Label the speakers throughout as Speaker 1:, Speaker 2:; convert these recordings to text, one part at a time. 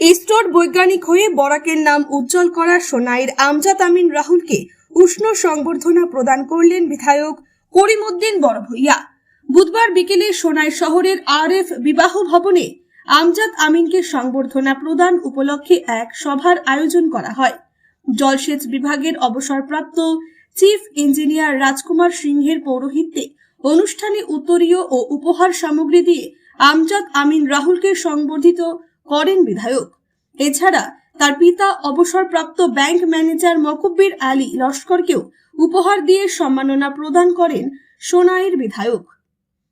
Speaker 1: ইসরোর বৈজ্ঞানিক হয়ে বরাকের নাম উজ্জ্বল করা সোনাইয়ের আমজাদ আমিন রাহুলকে উষ্ণ সংবর্ধনা প্রদান করলেন বিধায়ক করিমউদ্দিন বড়ভূইয়া। বুধবার বিকেলে সোনাই শহরের আর এফ বিবাহ ভবনে আমজাদ আমিনকে সংবর্ধনা প্রদান উপলক্ষে এক সভার আয়োজন করা হয়। জলসেচ বিভাগের অবসরপ্রাপ্ত চিফ ইঞ্জিনিয়ার রাজকুমার সিংহের পৌরোহিত্যে অনুষ্ঠানে উত্তরীয় ও উপহার সামগ্রী দিয়ে আমজাদ আমিন রাহুলকে সংবর্ধিত করেন বিধায়ক। এছাড়া তার পিতা অবসরপ্রাপ্ত ব্যাংক ম্যানেজার মকব্বির আলী লস্করকেও উপহার দিয়ে সম্মাননা প্রদান করেন সোনাইয়ের বিধায়ক।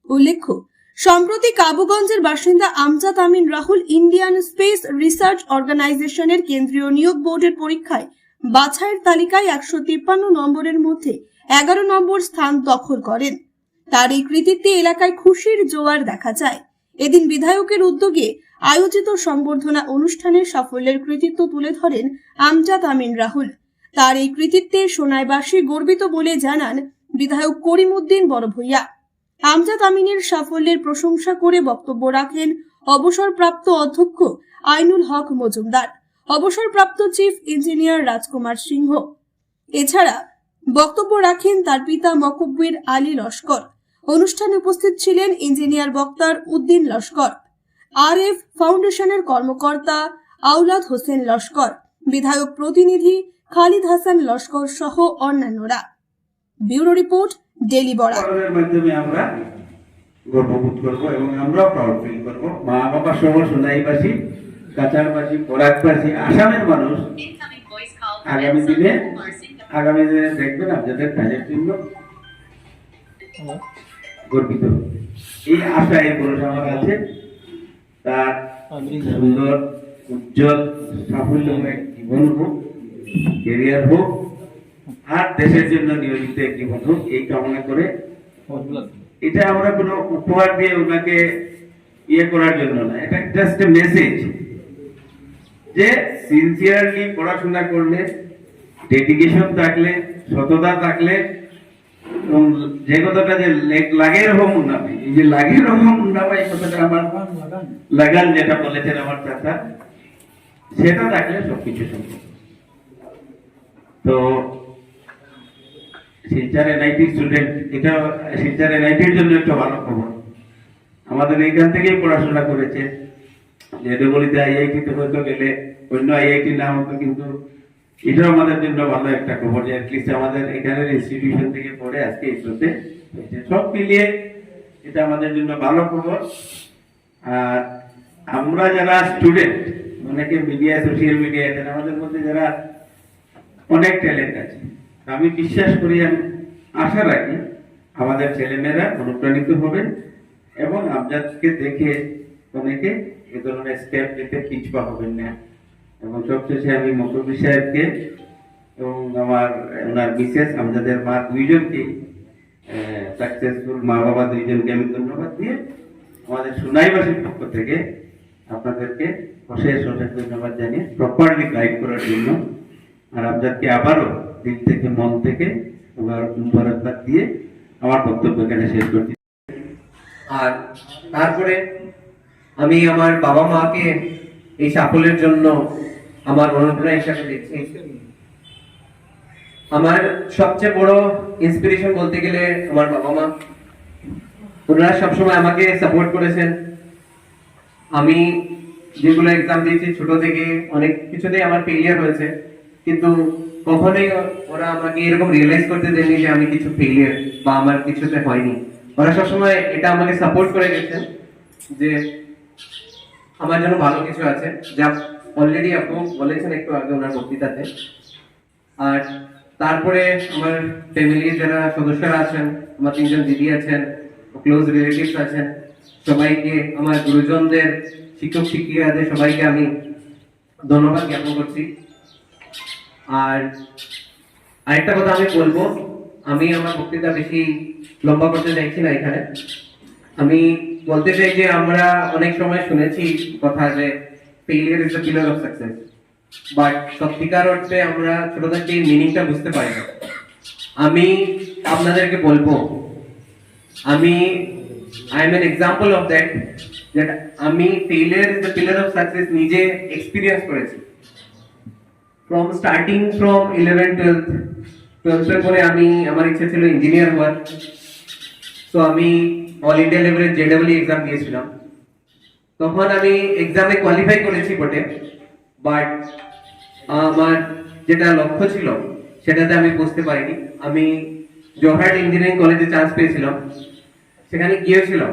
Speaker 1: উল্লেখ্য, সম্প্রতি কাবুগঞ্জের বাসিন্দা Amjad Amin Rahul Indian space research অর্গানাইজেশনের কেন্দ্রীয় নিয়োগ বোর্ডের পরীক্ষায় বাছাইয়ের তালিকায় একশো তিপ্পান্ন নম্বরের মধ্যে এগারো নম্বর স্থান দখল করেন। তার এই কৃতিত্বে এলাকায় খুশির জোয়ার দেখা যায়। এদিন বিধায়কের উদ্যোগে আয়োজিত সংবর্ধনা অনুষ্ঠানের সাফল্যের কৃতিত্ব তুলে ধরেন আমজাদ আমিন রাহুল। তার এই কৃতিত্বে সোনাইবাসী গর্বিত বলে জানান বিধায়ক করিমউদ্দিন বড়ভূইয়া। আমজাদ আমিনের সাফল্যের প্রশংসা করে বক্তব্য রাখেন অবসরপ্রাপ্ত অধ্যক্ষ আইনুল হক মজুমদার, অবসরপ্রাপ্ত চিফ ইঞ্জিনিয়ার রাজকুমার সিংহ। এছাড়া বক্তব্য রাখেন তার পিতা মকব্বির আলী লস্কর। অনুষ্ঠানে উপস্থিত ছিলেন ইঞ্জিনিয়ার বক্তার উদ্দিন লস্কর। আর এফ ফাউন্ডেশনের কর্মকর্তা আউলাদ হোসেন লস্কর, বিধায়ক প্রতিনিধি খালিদ হাসান লস্কর সহ অন্যান্যরা। ব্যুরো রিপোর্ট, ডেলি বড়া
Speaker 2: মাধ্যমে আমরা গর্ববোধ করব এবং আমরাও প্রাউড ফিল করব। মা বাবা সহ সোনাইবাসী, কাছাড়বাসী, বরাকবাসী, আসামের মানুষ আগামী দিনে আগামী দিনে দেখবেন আপনাদের কাজের জন্য গর্বিত। এই আশা ভরসা আমার আছে। তার সুন্দর উজ্জ্বল সাফল্যময় জীবন হোক কেরিয়ার হোক আর দেশের জন্য নিয়োজিত এক জীবন হোক এই কামনা করে এটা আমরা কোনো উপহার দিয়ে ওনাকে ইয়ে করার জন্য না এটা জাস্ট এ মেসেজ যে সিনসিয়ারলি পড়াশোনা করলে ডেডিকেশন থাকলে সততা থাকলে যে কথাটা যে লেগ- হোম উন্নাবে এই যে লাগের হোম উন্নাবে এই কথাটা আমার লাগান যেটা বলেছেন আমার চাচা সেটা থাকলে সবকিছু সম্ভব। তো শিলচর এনআইটি স্টুডেন্ট এটা শিলচর এনআইটির জন্য একটা ভালো খবর। আমাদের এইখান থেকেই পড়াশোনা করেছে। যেদবলিতে আইআইটি তে হয়তো গেলে অন্য আইআইটি না হতো কিন্তু এটাও আমাদের জন্য ভালো একটা খবর যে আমাদের এখানের ইনস্টিটিউশন থেকে পড়ে আজকে ইসরোতে সব মিলিয়ে এটা আমাদের জন্য ভালো খবর। আর আমরা যারা স্টুডেন্ট অনেকে মিডিয়া সোশ্যাল মিডিয়া আমাদের মধ্যে যারা অনেক ট্যালেন্ট আছে, আমি বিশ্বাস করি, আমি আশা রাখি আমাদের ছেলেমেয়েরা অনুপ্রাণিত হবে এবং আপনাদেরকে দেখে অনেকে এ ধরনের স্টেপ নিতে পিছপা হবেন না। এবং সবশেষে আমি মকবি সাহেবকে এবং আমার, ওনার বিশেষ আমজাদের মা দুইজনকে সাকসেসফুল মা বাবা দুইজনকে আমি ধন্যবাদ দিয়ে আমাদের সুনাইবাসীর পক্ষ থেকে আপনাদেরকে অশেষ অশেষ ধন্যবাদ জানিয়ে প্রপারলি গাইড করার জন্য আর আপনাদেরকে আবারও দিল থেকে, মন থেকে মুবারক- মুবারকবাদ দিয়ে আমার বক্তব্য এখানে শেষ করছি।
Speaker 3: আর তারপরে আমি আমার বাবা মাকে এই সাফল্যের জন্য আমার অনুপ্রেরণা হিসাবে দেখছি আমার সবচেয়ে বড় ইন্সপিরেশন বলতে গেলে আমার বাবা মা। ওনারা সবসময় আমাকে সাপোর্ট করেছেন। আমি যেগুলো এক্সাম দিয়েছি ছোট থেকে অনেক কিছুতেই আমার ফেলিয়ার হয়েছে। কিন্তু কখনোই ওরা আমাকে এরকম রিয়েলাইজ করতে দেয়নি যে আমি কিছু ফেলিয়ার বা আমার কিছুতে হয়নি। ওরা সবসময় এটা আমাকে সাপোর্ট করে গেছেন যে আমার জন্য ভালো কিছু আছে, যা অলরেডি আপু বলেছেন একটু আগে ওনার বক্তৃতাতে। আর তারপরে আমার ফ্যামিলির যারা সদস্যরা আছেন, আমার তিনজন দিদি আছেন ক্লোজ রিলেটিভস আছেন, সবাইকে, আমার গুরুজনদের, শিক্ষক শিক্ষিকাদের সবাইকে আমি ধন্যবাদ জ্ঞাপন করছি। আর আরেকটা কথা আমি বলব, আমি আমার বক্তৃতা বেশি লম্বা করতে চাইছি না এখানে। আমি বলতে চাই যে আমরা অনেক সময় শুনেছি কথা যে failure is the killer of success but সত্যিকার অর্থে আমরা ছোট থেকে মিনিংটা বুঝতে পারি না। আমি আপনাদেরকে বলব, আমি I am an example of that যেটা আমি failure is the pillar of success নিজে এক্সপিরিয়েন্স করেছি। From starting from eleven twelfth টুয়েলথের পরে আমি, আমার ইচ্ছা ছিল ইঞ্জিনিয়ার হওয়ার। তো আমি অল ইন্ডিয়া লেভেলের জেডাবলি এক্সাম দিয়েছিলাম। তখন আমি এক্সামে কোয়ালিফাই করেছি বটে বাট আমার যেটা লক্ষ্য ছিল, সেটাতে আমি বুঝতে পারিনি। আমি জোহার ইঞ্জিনিয়ারিং কলেজে চান্স পেয়েছিলাম। সেখানে গিয়েছিলাম।